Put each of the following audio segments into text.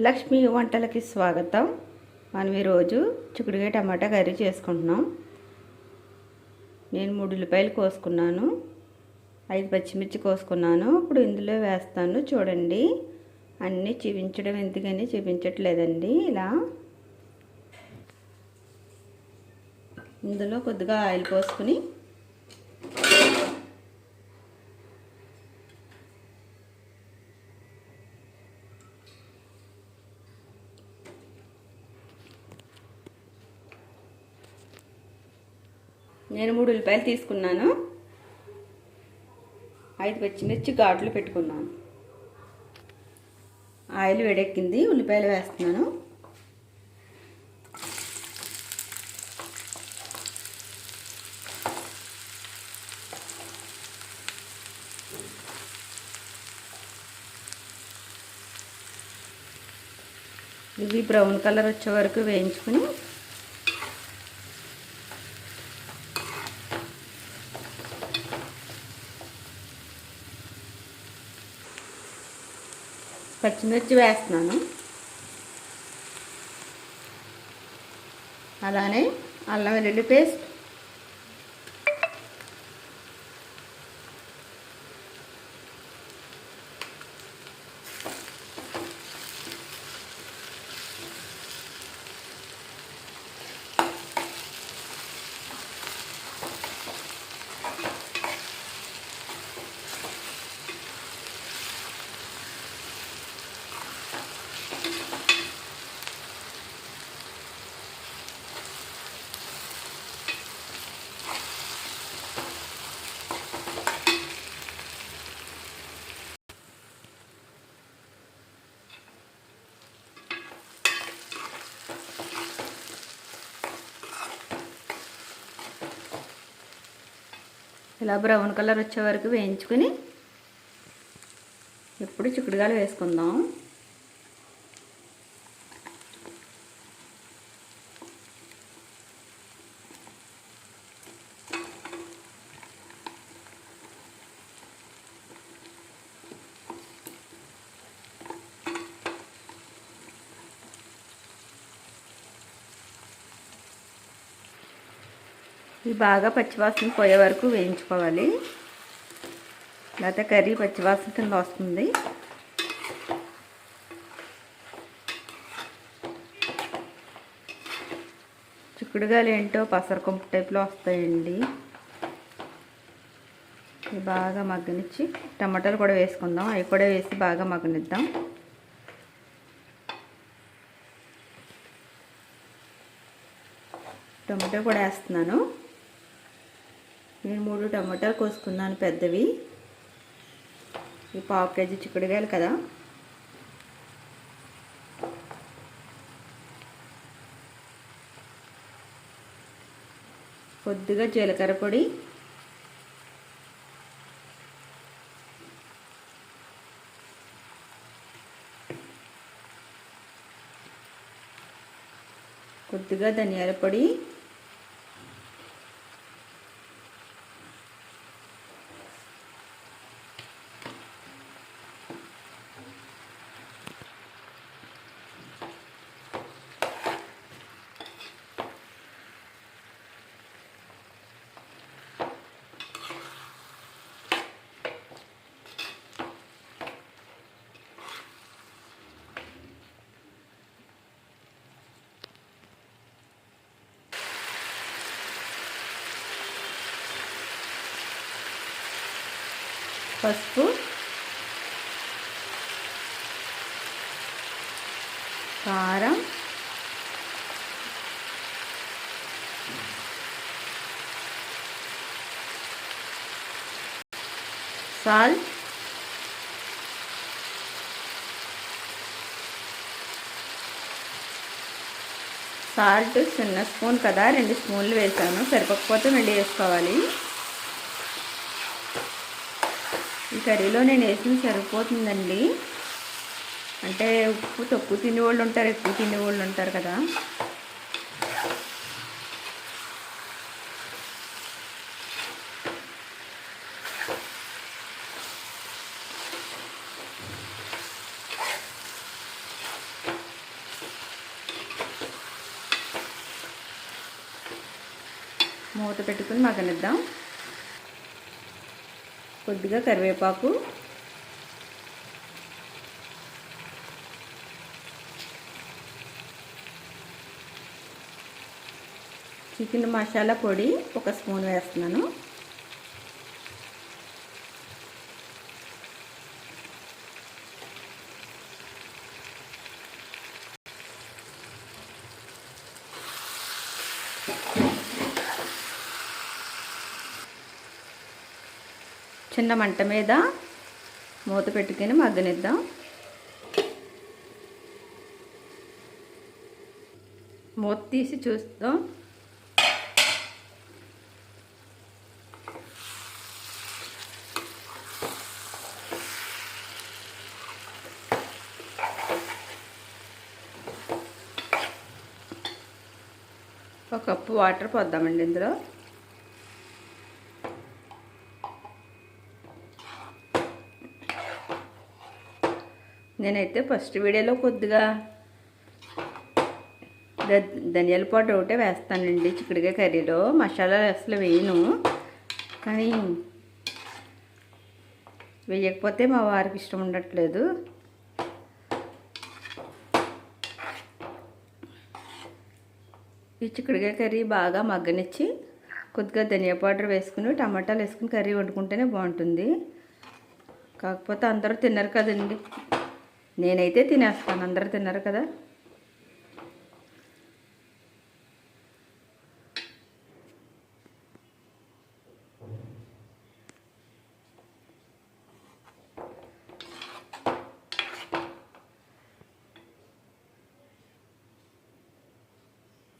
లక్ష్మి వంటలకి స్వాగతం. మనం ఈరోజు చిక్కుడుకాయ టమాటా కర్రీ చేసుకుంటున్నాం. నేను మూడు ఉల్లిపాయలు కోసుకున్నాను. ఐదు పచ్చిమిర్చి కోసుకున్నాను. ఇప్పుడు ఇందులో వేస్తాను చూడండి. అన్నీ చూపించడం ఎందుకని చూపించట్లేదండి ఇలా. ఇందులో కొద్దిగా ఆయిల్ పోసుకుని నేను మూడు ఉల్లిపాయలు తీసుకున్నాను. ఐదు పచ్చిమిర్చి ఘాట్లు పెట్టుకున్నాను. ఆయిల్ వేడెక్కింది ఉల్లిపాయలు వేస్తున్నాను. ఇవి బ్రౌన్ కలర్ వచ్చే వరకు వేయించుకుని పచ్చిమిర్చి వేస్తున్నాను. అలానే అల్లం వెల్లుల్లి పేస్ట్ ఇలా బ్రౌన్ కలర్ వచ్చే వరకు వేయించుకుని ఇప్పుడు చిక్కుడుగాయలు వేసుకుందాం. ఇవి బాగా పచ్చివాసన పోయే వరకు వేయించుకోవాలి. లేకపోతే కర్రీ పచ్చివాసన కింద వస్తుంది. చిక్కుడుగాయలు ఏంటో పసరకొంపు టైప్లో వస్తాయండి. ఇవి బాగా మగ్గనిచ్చి టమాటాలు కూడా వేసుకుందాం. అవి కూడా వేసి బాగా మగ్గనిద్దాం. టమాటో కూడా వేస్తున్నాను. నేను మూడు టమాటాలు కోసుకున్నాను పెద్దవి. ఈ పావు కేజీ చిక్కుడుకాయలు కదా. కొద్దిగా జీలకర్ర పొడి. కొద్దిగా ధనియాల పొడి. పసుపు కారం సాల్ట్ సాల్ట్ చిన్న స్పూన్ కదా రెండు స్పూన్లు వేసాను. సరిపోకపోతే మళ్ళీ వేసుకోవాలి. ఈ కర్రీలో నేను వేసిన సరిపోతుందండి. అంటే ఉప్పు తక్కువ తినేవాళ్ళు ఉంటారు ఎక్కువ తినేవాళ్ళు ఉంటారు కదా. మూత పెట్టుకుని మగనిద్దాం కొద్దిగా కరివేపాకు. చికెన్ మసాలా పొడి ఒక స్పూన్ వేస్తున్నాను. చిన్న మంట మీద మూత పెట్టుకొని మగ్గనిద్దాం. మూత తీసి చూస్తాం. ఒక కప్పు వాటర్ పోద్దామండి ఇందులో. నేనైతే ఫస్ట్ వీడియోలో కొద్దిగా ధనియాల పౌడర్ ఒకటే వేస్తానండి చిక్కుడుగా కర్రీలో. మసాలా అసలు వేయను. కానీ వేయకపోతే మా వారికి ఇష్టం ఉండట్లేదు. ఈ చిక్కుడుగా కర్రీ బాగా మగ్గనిచ్చి కొద్దిగా ధనియా పౌడర్ వేసుకుని టమాటాలు వేసుకుని కర్రీ వండుకుంటేనే బాగుంటుంది. కాకపోతే అందరూ తిన్నారు కదండి. నేనైతే తినేస్తాను. అందరు తిన్నారు కదా?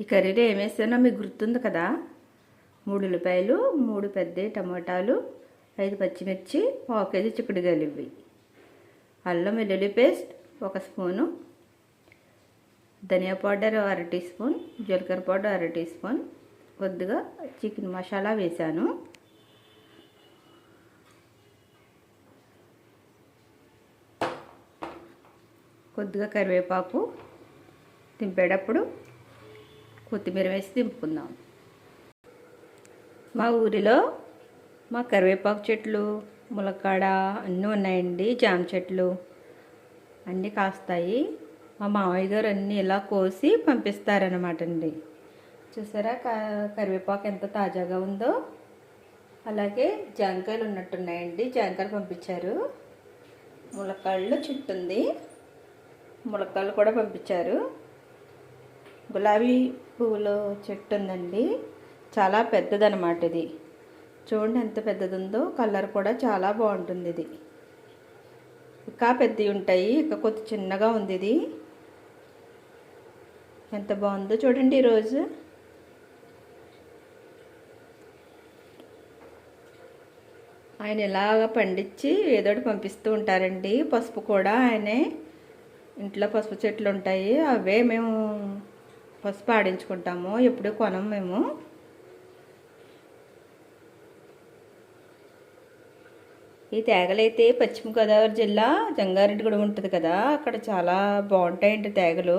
ఈ కర్రీలో ఏం వేసానో మీకు గుర్తుంది కదా? మూడు ఉల్లిపాయలు మూడు పెద్ద టమాటాలు ఐదు పచ్చిమిర్చి పావు కేజీ చిక్కుడుగాయలు ఇవి అల్లం వెల్లుల్లి పేస్ట్ ఒక స్పూను ధనియా పౌడర్ అర టీ స్పూన్ జీలకర్ర పౌడర్ అర టీ స్పూన్ కొద్దిగా చికెన్ మసాలా వేశాను కొద్దిగా కరివేపాకు దింపేటప్పుడు కొత్తిమీర వేసి దింపుకుందాం. మా ఊరిలో మా కరివేపాకు చెట్లు ములక్కాడ అన్నీ ఉన్నాయండి జామ చెట్లు అన్నీ కాస్తాయి. మా మామయ్య గారు అన్నీ ఇలా కోసి పంపిస్తారనమాట అండి చూసారా కరివేపాకు ఎంత తాజాగా ఉందో? అలాగే జాంకాయలు ఉన్నట్టున్నాయండి జాంకాయలు పంపించారు. ములక్కాళ్ళు చెట్టు ఉంది కూడా పంపించారు. గులాబీ పువ్వులు చెట్టు ఉందండి చాలా పెద్దదనమాట ఇది. చూడండి ఎంత పెద్దది ఉందో కలర్ కూడా చాలా బాగుంటుంది ఇది. ఇంకా పెద్దవి ఉంటాయి ఇంకా కొద్ది చిన్నగా ఉంది ఇది. ఎంత బాగుందో చూడండి ఈరోజు. ఆయన ఇలాగ పండించి ఏదోటి పంపిస్తూ ఉంటారండి. పసుపు కూడా ఆయనే ఇంట్లో పసుపు చెట్లు ఉంటాయి అవే మేము పసుపు ఆడించుకుంటాము ఎప్పుడు కొనం మేము. ఈ తేగలైతే పశ్చిమ గోదావరి జిల్లా జంగారెడ్డిగూడెం ఉంటుంది కదా అక్కడ చాలా బాగుంటాయండి తేగలు.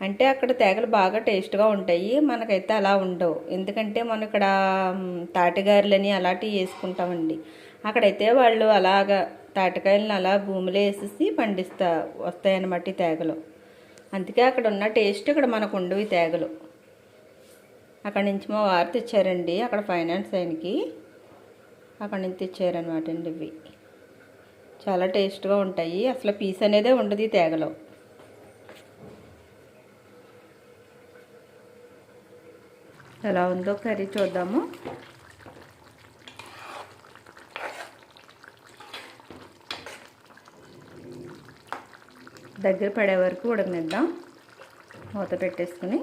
అంటే అక్కడ తేగలు బాగా టేస్ట్గా ఉంటాయి మనకైతే అలా ఉండవు. ఎందుకంటే మనం ఇక్కడ తాటిగారులని అలాంటివి వేసుకుంటామండి. అక్కడైతే వాళ్ళు అలాగా తాటికాయలను అలా భూమిలో వేసేసి పండిస్తా వస్తాయన్నమాట ఈ తేగలు. అందుకే అక్కడ ఉన్న టేస్ట్ ఇక్కడ మనకు ఉండవు ఈ తేగలు. అక్కడ నుంచి మా వారు తెచ్చారండి అక్కడ ఫైనాన్స్ ఆయనకి. అక్కడి నుంచి తెచ్చారనమాట అండి ఇవి. చాలా టేస్ట్గా ఉంటాయి. అసలు పీస్ అనేదే ఉండదు ఈ తేగలో. ఎలా ఉందో కర్రీ చూద్దాము. దగ్గర పడే వరకు ఉడకనిద్దాం. మూత పెట్టేసుకుని.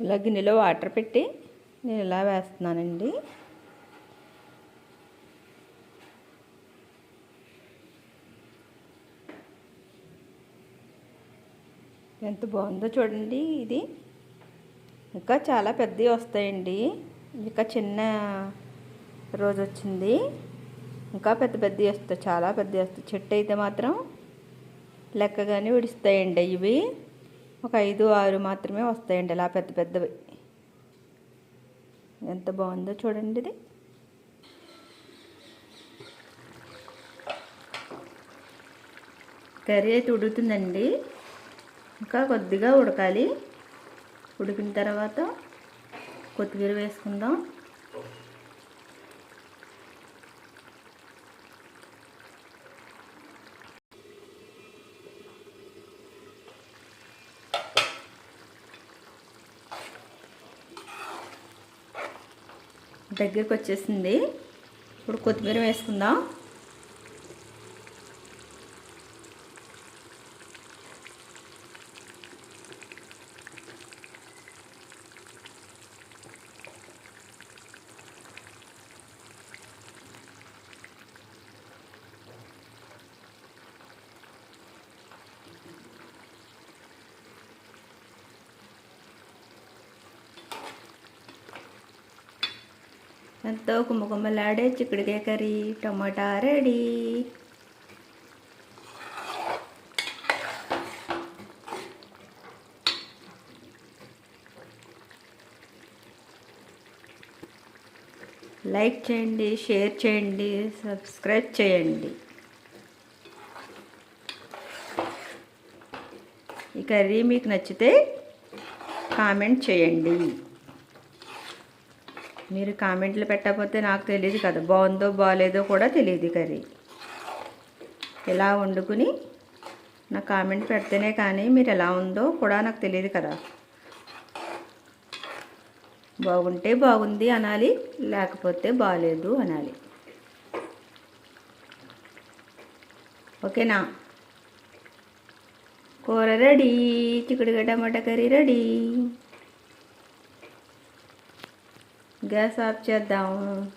ఇలా గిన్నెలో వాటర్ పెట్టి నేను ఇలా వేస్తున్నానండి. ఎంత బాగుందో చూడండి ఇది. ఇంకా చాలా పెద్దవి వస్తాయండి. ఇంకా చిన్న రోజు వచ్చింది. ఇంకా పెద్ద పెద్దవి వస్తాయి చాలా పెద్దవి వస్తాయి. చెట్టు అయితే మాత్రం లెక్కగానే విడుస్తాయండి ఇవి. ఒక ఐదు ఆరు మాత్రమే వస్తాయండి ఇలా పెద్ద పెద్దవి. ఎంత బాగుందో చూడండి ఇది. కర్రీ అయితే ఉడుతుందండి ఇంకా కొద్దిగా ఉడకాలి. ఉడికిన తర్వాత కొత్తిమీర వేసుకుందాం. దగ్గరికి వచ్చేసింది ఇప్పుడు కొత్తిమీర వేసుకుందాం. ఎంతో కుమ్మకుమ్మలాడే చిక్కుడుకాయ కర్రీ టమాటా రెడీ. లైక్ చేయండి షేర్ చేయండి సబ్స్క్రైబ్ చేయండి. ఈ కర్రీ మీకు నచ్చితే కామెంట్ చేయండి. మీరు కామెంట్లు పెట్టకపోతే నాకు తెలియదు కదా. బాగుందో బాగాలేదో కూడా తెలియదు కర్రీ. ఎలా వండుకుని నా కామెంట్ పెడితేనే కానీ మీరు ఎలా ఉందో కూడా నాకు తెలియదు కదా. బాగుంటే బాగుంది అనాలి లేకపోతే బాగాలేదు అనాలి. ఓకేనా? కూర రెడీ. చిక్కుడుగా టమాటా కర్రీ రెడీ. Gás yapacağım.